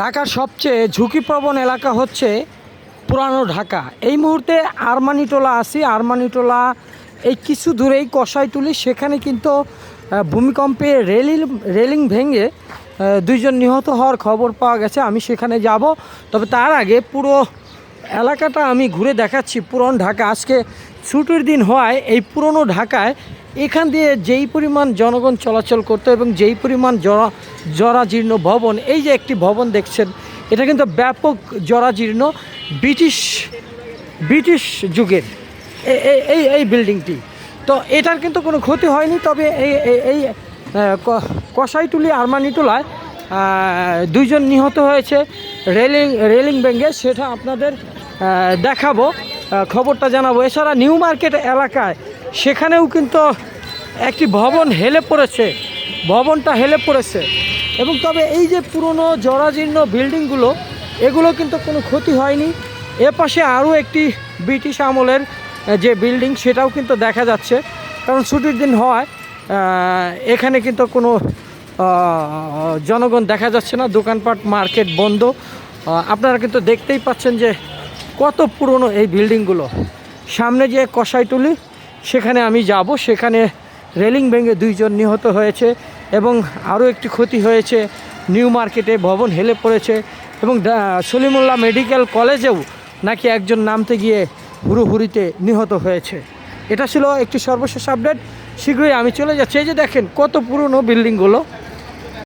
ঢাকার সবচেয়ে ঝুঁকিপ্রবণ এলাকা হচ্ছে পুরানো ঢাকা। এই মুহূর্তে আরমানিটোলা আছি। আরমানিটোলা এই কিছু দূরেই কষাই তুলি সেখানে কিন্তু ভূমিকম্পে রেলিং রেলিং ভেঙে দুইজন নিহত হওয়ার খবর পাওয়া গেছে। আমি সেখানে যাব। তবে তার আগে পুরো এলাকাটা আমি ঘুরে দেখাচ্ছি পুরনো ঢাকা। আজকে ছুটির দিন হওয়ায় এই পুরনো ঢাকায় এখান দিয়ে যেই পরিমাণ জনগণ চলাচল করতো এবং যেই পরিমাণ জরা জরাজীর্ণ ভবন এই যে একটি ভবন দেখছেন এটা কিন্তু ব্যাপক জরাজীর্ণ ব্রিটিশ ব্রিটিশ যুগের। এই এই বিল্ডিংটি। তো এটার কিন্তু কোনো ক্ষতি হয়নি তবে এই এই- এই আহ, ক- কসাইটুলি আরমানিটোলায় দুইজন নিহত হয়েছে। রেলিং রেলিং ভেঙে সেটা আপনাদের দেখাবো। খবরটা জানাব। এছাড়া নিউ মার্কেট এলাকায় সেখানেও কিন্তু একটি ভবন হেলে পড়েছে। ভবনটা হেলে পড়েছে। এবং তবে এই যে পুরনো জরাজীর্ণ বিল্ডিংগুলো, এগুলো কিন্তু কোনো ক্ষতি হয়নি। এ পাশে আরও একটি ব্রিটিশ আমলের যে বিল্ডিং, সেটাও কিন্তু দেখা যাচ্ছে। কারণ ছুটির দিন হওয়ায় এখানে কিন্তু কোনো জনগণ দেখা যাচ্ছে না। দোকানপাট, মার্কেট বন্ধ। আপনারা কিন্তু দেখতেই পাচ্ছেন যে কত পুরনো এই বিল্ডিংগুলো। সামনে যে কষাইটুলি সেখানে আমি যাব। সেখানে রেলিং ভেঙে দুইজন নিহত হয়েছে এবং আরও একটি ক্ষতি হয়েছে। নিউ মার্কেটে ভবন হেলে পড়েছে এবং সলিমুল্লাহ মেডিকেল কলেজেও নাকি একজন নামতে গিয়ে হুড়ুহুড়িতে নিহত হয়েছে। এটা ছিল একটি সর্বশেষ আপডেট। শীঘ্রই আমি চলে যাচ্ছি। এই যে দেখেন, কত পুরনো বিল্ডিংগুলো।